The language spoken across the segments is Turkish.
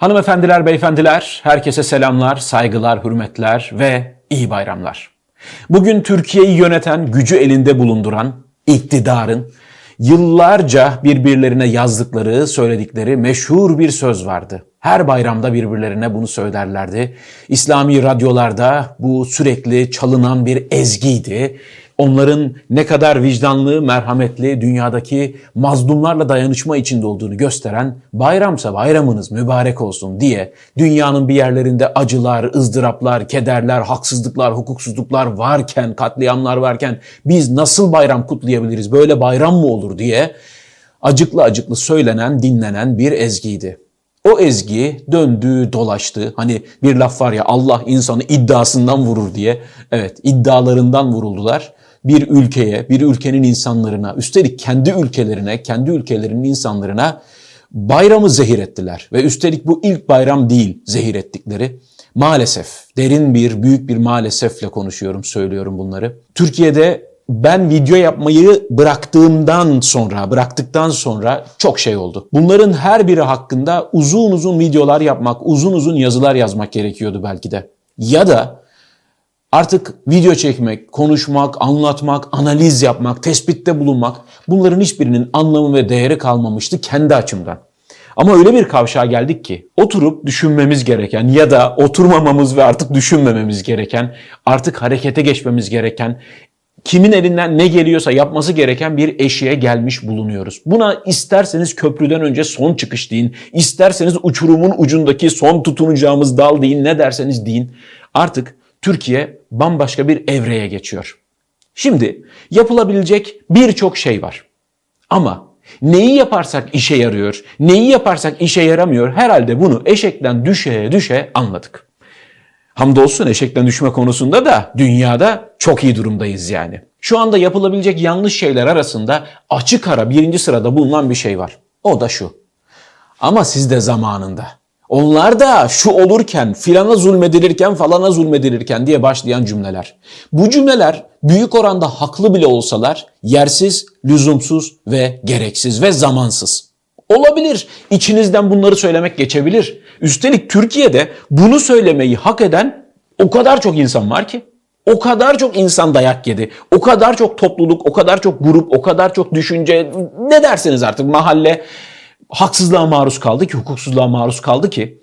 Hanımefendiler, beyefendiler, herkese selamlar, saygılar, hürmetler ve iyi bayramlar. Bugün Türkiye'yi yöneten, gücü elinde bulunduran iktidarın yıllarca birbirlerine yazdıkları, söyledikleri meşhur bir söz vardı. Her bayramda birbirlerine bunu söylerlerdi. İslami radyolarda bu sürekli çalınan bir ezgiydi. Onların ne kadar vicdanlı, merhametli, dünyadaki mazlumlarla dayanışma içinde olduğunu gösteren bayramsa bayramınız mübarek olsun diye dünyanın bir yerlerinde acılar, ızdıraplar, kederler, haksızlıklar, hukuksuzluklar varken, katliamlar varken biz nasıl bayram kutlayabiliriz, böyle bayram mı olur diye acıklı acıklı söylenen, dinlenen bir ezgiydi. O ezgi döndü, dolaştı. Hani bir laf var ya Allah insanı iddiasından vurur diye. Evet iddialarından vuruldular. Bir ülkeye, bir ülkenin insanlarına, üstelik kendi ülkelerine, kendi ülkelerinin insanlarına bayramı zehir ettiler. Ve üstelik bu ilk bayram değil zehir ettikleri. Maalesef, derin bir, büyük bir maalesefle konuşuyorum, söylüyorum bunları. Türkiye'de ben video yapmayı bıraktığımdan sonra, bıraktıktan sonra çok şey oldu. Bunların her biri hakkında uzun uzun videolar yapmak, uzun uzun yazılar yazmak gerekiyordu belki de. Ya da artık video çekmek, konuşmak, anlatmak, analiz yapmak, tespitte bulunmak bunların hiçbirinin anlamı ve değeri kalmamıştı kendi açımdan. Ama öyle bir kavşağa geldik ki oturup düşünmemiz gereken ya da oturmamamız ve artık düşünmememiz gereken, artık harekete geçmemiz gereken, kimin elinden ne geliyorsa yapması gereken bir eşiğe gelmiş bulunuyoruz. Buna isterseniz köprüden önce son çıkış deyin, isterseniz uçurumun ucundaki son tutunacağımız dal deyin, ne derseniz deyin. Artık Türkiye bambaşka bir evreye geçiyor. Şimdi yapılabilecek birçok şey var. Ama neyi yaparsak işe yarıyor, neyi yaparsak işe yaramıyor herhalde bunu eşekten düşeye düşe anladık. Hamdolsun eşekten düşme konusunda da dünyada çok iyi durumdayız yani. Şu anda yapılabilecek yanlış şeyler arasında açık ara birinci sırada bulunan bir şey var. O da şu. Ama siz de zamanında. Onlar da şu olurken, filana zulmedilirken, falana zulmedilirken diye başlayan cümleler. Bu cümleler büyük oranda haklı bile olsalar yersiz, lüzumsuz ve gereksiz ve zamansız. Olabilir. İçinizden bunları söylemek geçebilir. Üstelik Türkiye'de bunu söylemeyi hak eden o kadar çok insan var ki. O kadar çok insan dayak yedi. O kadar çok topluluk, o kadar çok grup, o kadar çok düşünce ne derseniz artık mahalle haksızlığa maruz kaldı ki, hukuksuzluğa maruz kaldı ki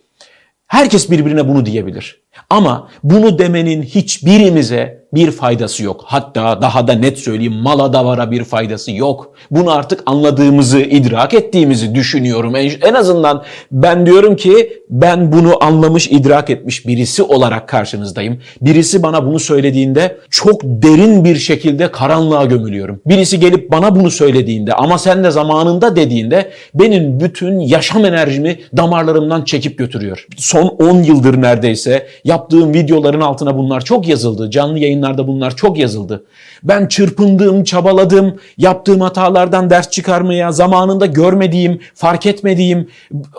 herkes birbirine bunu diyebilir. Ama bunu demenin hiçbirimize bir faydası yok. Hatta daha da net söyleyeyim mala davara bir faydası yok. Bunu artık anladığımızı, idrak ettiğimizi düşünüyorum. En, en azından ben diyorum ki ben bunu anlamış, idrak etmiş birisi olarak karşınızdayım. Birisi bana bunu söylediğinde çok derin bir şekilde karanlığa gömülüyorum. Birisi gelip bana bunu söylediğinde ama sen de zamanında dediğinde benim bütün yaşam enerjimi damarlarımdan çekip götürüyor. Son 10 yıldır neredeyse yaptığım videoların altına bunlar çok yazıldı. Canlı yayınlarda bunlar çok yazıldı. Ben çırpındım, çabaladım, yaptığım hatalardan ders çıkarmaya, zamanında görmediğim, fark etmediğim,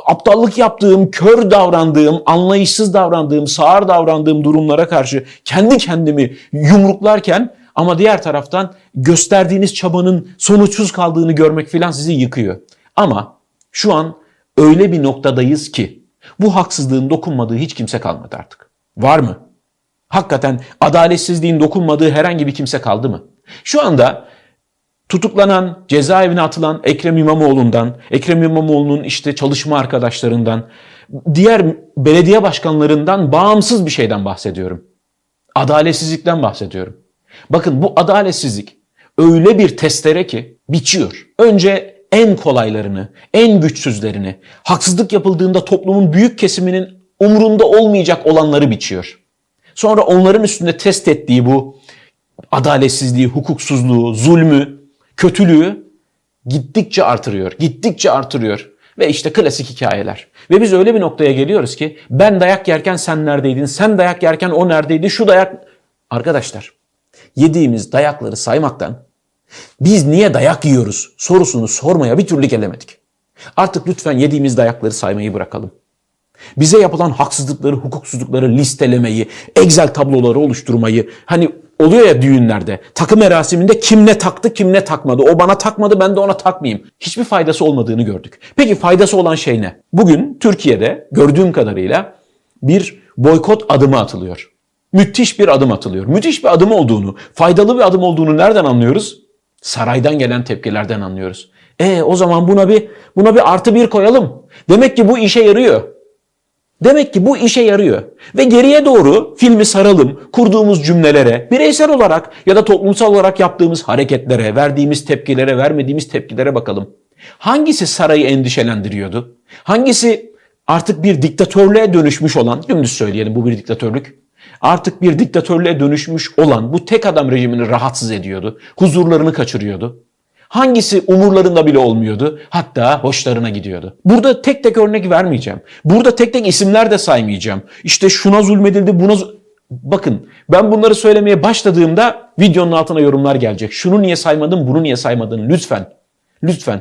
aptallık yaptığım, kör davrandığım, anlayışsız davrandığım, sağır davrandığım durumlara karşı kendi kendimi yumruklarken ama diğer taraftan gösterdiğiniz çabanın sonuçsuz kaldığını görmek filan sizi yıkıyor. Ama şu an öyle bir noktadayız ki bu haksızlığın dokunmadığı hiç kimse kalmadı artık. Var mı? Hakikaten adaletsizliğin dokunmadığı herhangi bir kimse kaldı mı? Şu anda tutuklanan, cezaevine atılan Ekrem İmamoğlu'ndan, Ekrem İmamoğlu'nun işte çalışma arkadaşlarından, diğer belediye başkanlarından bağımsız bir şeyden bahsediyorum. Adaletsizlikten bahsediyorum. Bakın bu adaletsizlik öyle bir testere ki biçiyor. Önce en kolaylarını, en güçsüzlerini, haksızlık yapıldığında toplumun büyük kesiminin umrunda olmayacak olanları biçiyor. Sonra onların üstünde test ettiği bu adaletsizliği, hukuksuzluğu, zulmü, kötülüğü gittikçe artırıyor, gittikçe artırıyor. Ve işte klasik hikayeler. Ve biz öyle bir noktaya geliyoruz ki ben dayak yerken sen neredeydin, sen dayak yerken o neredeydi, şu dayak... Arkadaşlar yediğimiz dayakları saymaktan biz niye dayak yiyoruz sorusunu sormaya bir türlü gelemedik. Artık lütfen yediğimiz dayakları saymayı bırakalım. Bize yapılan haksızlıkları, hukuksuzlukları listelemeyi, Excel tabloları oluşturmayı, hani oluyor ya düğünlerde. Takı merasiminde kim ne taktı kim ne takmadı. O bana takmadı ben de ona takmayayım. Hiçbir faydası olmadığını gördük. Peki faydası olan şey ne? Bugün Türkiye'de gördüğüm kadarıyla bir boykot adımı atılıyor. Müthiş bir adım atılıyor. Müthiş bir adım olduğunu, faydalı bir adım olduğunu nereden anlıyoruz? Saraydan gelen tepkilerden anlıyoruz. E o zaman buna bir buna bir artı bir koyalım. Demek ki bu işe yarıyor. Demek ki bu işe yarıyor. Ve geriye doğru filmi saralım, kurduğumuz cümlelere, bireysel olarak ya da toplumsal olarak yaptığımız hareketlere, verdiğimiz tepkilere, vermediğimiz tepkilere bakalım. Hangisi sarayı endişelendiriyordu? Hangisi artık bir diktatörlüğe dönüşmüş olan, dümdüz söyleyelim bu bir diktatörlük, artık bir diktatörlüğe dönüşmüş olan bu tek adam rejimini rahatsız ediyordu, huzurlarını kaçırıyordu. Hangisi umurlarında bile olmuyordu. Hatta hoşlarına gidiyordu. Burada tek tek örnek vermeyeceğim. Burada tek tek isimler de saymayacağım. İşte şuna zulmedildi, buna Bakın ben bunları söylemeye başladığımda videonun altına yorumlar gelecek. Şunu niye saymadın, bunu niye saymadın? Lütfen. Lütfen.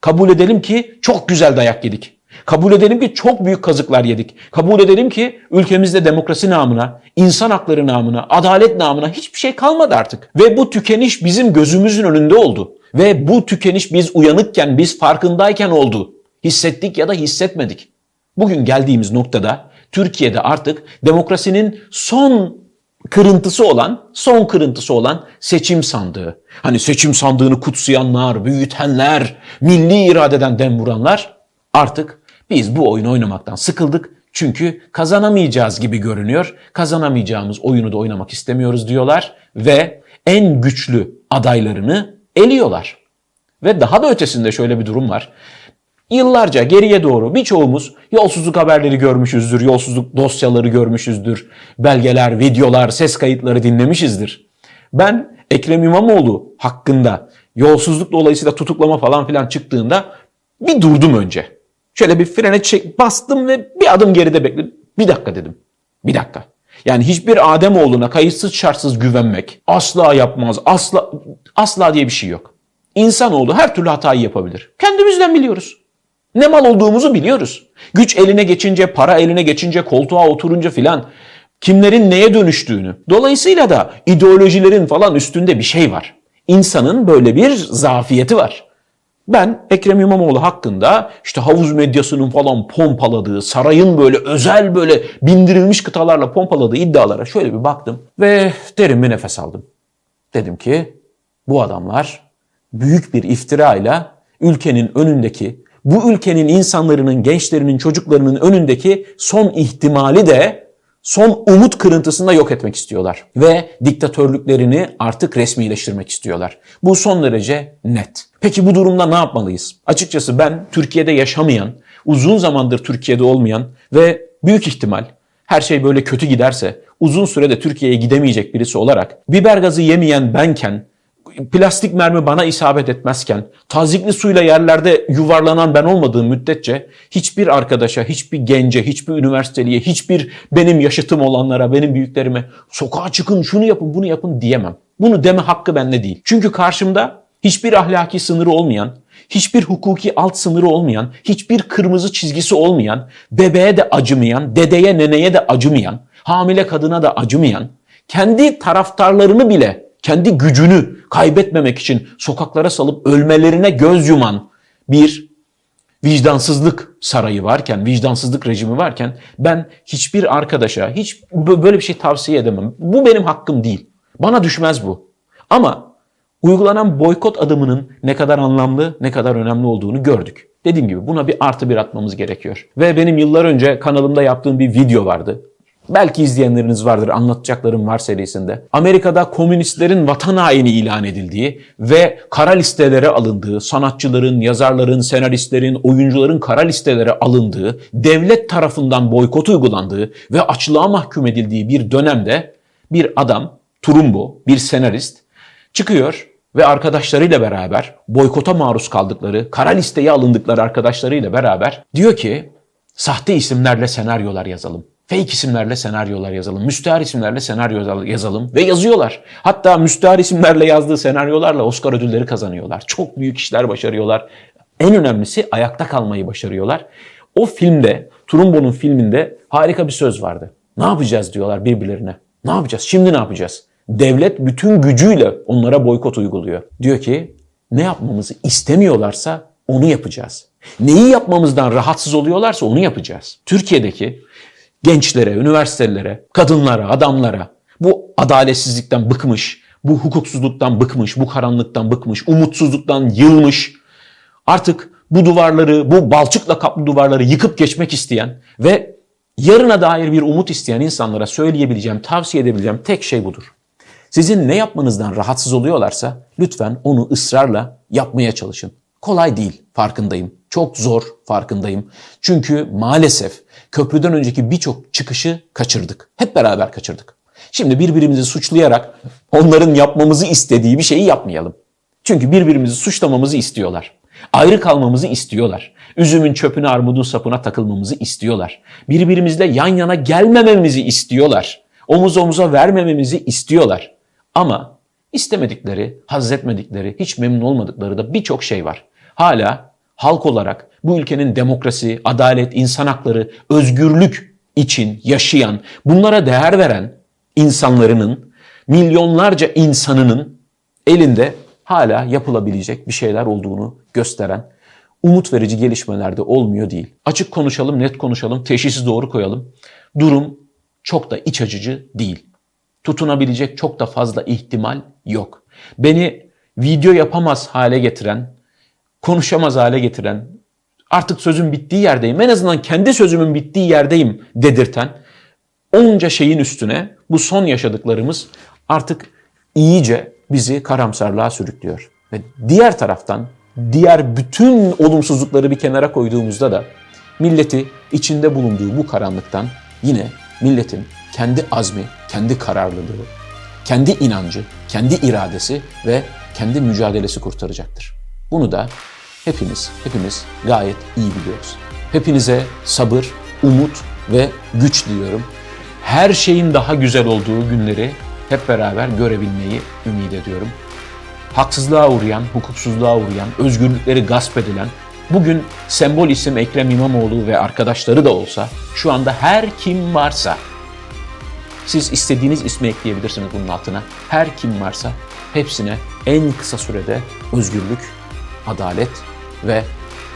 Kabul edelim ki çok güzel dayak yedik. Kabul edelim ki çok büyük kazıklar yedik. Kabul edelim ki ülkemizde demokrasi namına, insan hakları namına, adalet namına hiçbir şey kalmadı artık. Ve bu tükeniş bizim gözümüzün önünde oldu. Ve bu tükeniş biz uyanıkken, biz farkındayken oldu. Hissettik ya da hissetmedik. Bugün geldiğimiz noktada Türkiye'de artık demokrasinin son kırıntısı olan, son kırıntısı olan seçim sandığı. Hani seçim sandığını kutsayanlar, büyütenler, milli iradeden dem vuranlar artık biz bu oyunu oynamaktan sıkıldık. Çünkü kazanamayacağız gibi görünüyor. Kazanamayacağımız oyunu da oynamak istemiyoruz diyorlar ve en güçlü adaylarını eliyorlar. Ve daha da ötesinde şöyle bir durum var. Yıllarca geriye doğru birçoğumuz yolsuzluk haberleri görmüşüzdür, yolsuzluk dosyaları görmüşüzdür, belgeler, videolar, ses kayıtları dinlemişizdir. Ben Ekrem İmamoğlu hakkında yolsuzluk dolayısıyla tutuklama falan filan çıktığında bir durdum önce. Şöyle bir frene çek, bastım ve bir adım geride bekledim. Bir dakika dedim. Bir dakika. Yani hiçbir Ademoğluna kayıtsız şartsız güvenmek asla yapmaz. Asla asla diye bir şey yok. İnsanoğlu her türlü hatayı yapabilir. Kendimizden biliyoruz. Ne mal olduğumuzu biliyoruz. Güç eline geçince, para eline geçince, koltuğa oturunca filan kimlerin neye dönüştüğünü. Dolayısıyla da ideolojilerin falan üstünde bir şey var. İnsanın böyle bir zafiyeti var. Ben Ekrem İmamoğlu hakkında işte havuz medyasının falan pompaladığı, sarayın böyle özel böyle bindirilmiş kıtalarla pompaladığı iddialara şöyle bir baktım ve derin bir nefes aldım. Dedim ki bu adamlar büyük bir iftirayla ülkenin önündeki, bu ülkenin insanların, gençlerinin, çocuklarının önündeki son ihtimali de son umut kırıntısında yok etmek istiyorlar. Ve diktatörlüklerini artık resmileştirmek istiyorlar. Bu son derece net. Peki bu durumda ne yapmalıyız? Açıkçası ben Türkiye'de yaşamayan, uzun zamandır Türkiye'de olmayan ve büyük ihtimal her şey böyle kötü giderse uzun sürede Türkiye'ye gidemeyecek birisi olarak biber gazı yemeyen benken plastik mermi bana isabet etmezken, tazikli suyla yerlerde yuvarlanan ben olmadığım müddetçe hiçbir arkadaşa, hiçbir gence, hiçbir üniversiteliye, hiçbir benim yaşıtım olanlara, benim büyüklerime sokağa çıkın, şunu yapın, bunu yapın diyemem. Bunu deme hakkı bende değil. Çünkü karşımda hiçbir ahlaki sınırı olmayan, hiçbir hukuki alt sınırı olmayan, hiçbir kırmızı çizgisi olmayan, bebeğe de acımayan, dedeye, neneye de acımayan, hamile kadına da acımayan, kendi taraftarlarını bile kendi gücünü kaybetmemek için sokaklara salıp ölmelerine göz yuman bir vicdansızlık sarayı varken, vicdansızlık rejimi varken ben hiçbir arkadaşa hiç böyle bir şey tavsiye edemem. Bu benim hakkım değil. Bana düşmez bu. Ama uygulanan boykot adımının ne kadar anlamlı, ne kadar önemli olduğunu gördük. Dediğim gibi buna bir artı bir atmamız gerekiyor. Ve benim yıllar önce kanalımda yaptığım bir video vardı. Belki izleyenleriniz vardır anlatacaklarım var serisinde. Amerika'da komünistlerin vatan haini ilan edildiği ve kara listelere alındığı, sanatçıların, yazarların, senaristlerin, oyuncuların kara listelere alındığı, devlet tarafından boykot uygulandığı ve açlığa mahkum edildiği bir dönemde bir adam, Turumbo, bir senarist çıkıyor ve arkadaşlarıyla beraber boykota maruz kaldıkları, kara listeye alındıkları arkadaşlarıyla beraber diyor ki sahte isimlerle senaryolar yazalım. Fake isimlerle senaryolar yazalım. Müstehar isimlerle senaryo yazalım. Ve yazıyorlar. Hatta müstehar isimlerle yazdığı senaryolarla Oscar ödülleri kazanıyorlar. Çok büyük işler başarıyorlar. En önemlisi ayakta kalmayı başarıyorlar. O filmde, Trumbo'nun filminde harika bir söz vardı. Ne yapacağız diyorlar birbirlerine. Ne yapacağız? Şimdi ne yapacağız? devlet bütün gücüyle onlara boykot uyguluyor. Diyor ki ne yapmamızı istemiyorlarsa onu yapacağız. Neyi yapmamızdan rahatsız oluyorlarsa onu yapacağız. Türkiye'deki gençlere, üniversitelere, kadınlara, adamlara bu adaletsizlikten bıkmış, bu hukuksuzluktan bıkmış, bu karanlıktan bıkmış, umutsuzluktan yılmış, artık bu duvarları, bu balçıkla kaplı duvarları yıkıp geçmek isteyen ve yarına dair bir umut isteyen insanlara söyleyebileceğim, tavsiye edebileceğim tek şey budur. Sizin ne yapmanızdan rahatsız oluyorlarsa lütfen onu ısrarla yapmaya çalışın. Kolay değil, farkındayım. Çok zor, farkındayım. Çünkü maalesef köprüden önceki birçok çıkışı kaçırdık. Hep beraber kaçırdık. Şimdi birbirimizi suçlayarak onların yapmamızı istediği bir şeyi yapmayalım. Çünkü birbirimizi suçlamamızı istiyorlar. Ayrı kalmamızı istiyorlar. Üzümün çöpüne armudun sapına takılmamızı istiyorlar. Birbirimizle yan yana gelmememizi istiyorlar. Omuz omuza vermememizi istiyorlar. Ama istemedikleri, haz etmedikleri, hiç memnun olmadıkları da birçok şey var. Hala halk olarak bu ülkenin demokrasi, adalet, insan hakları, özgürlük için yaşayan, bunlara değer veren insanlarının, milyonlarca insanının elinde hala yapılabilecek bir şeyler olduğunu gösteren umut verici gelişmeler de olmuyor değil. Açık konuşalım, net konuşalım, teşhisi doğru koyalım. Durum çok da iç açıcı değil. Tutunabilecek çok da fazla ihtimal yok. Beni video yapamaz hale getiren, konuşamaz hale getiren, artık sözüm bittiği yerdeyim, en azından kendi sözümün bittiği yerdeyim dedirten onca şeyin üstüne bu son yaşadıklarımız artık iyice bizi karamsarlığa sürüklüyor. Ve diğer taraftan diğer bütün olumsuzlukları bir kenara koyduğumuzda da milleti içinde bulunduğu bu karanlıktan yine milletin kendi azmi, kendi kararlılığı, kendi inancı, kendi iradesi ve kendi mücadelesi kurtaracaktır. Bunu da hepimiz, hepimiz gayet iyi biliyoruz. Hepinize sabır, umut ve güç diliyorum. Her şeyin daha güzel olduğu günleri hep beraber görebilmeyi ümit ediyorum. Haksızlığa uğrayan, hukuksuzluğa uğrayan, özgürlükleri gasp edilen, bugün sembol isim Ekrem İmamoğlu ve arkadaşları da olsa, şu anda her kim varsa, siz istediğiniz ismi ekleyebilirsiniz bunun altına. Her kim varsa hepsine en kısa sürede özgürlük, adalet ve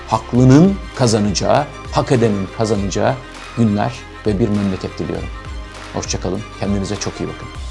haklının kazanacağı, hak edenin kazanacağı günler ve bir memleket diliyorum. Hoşçakalın, kendinize çok iyi bakın.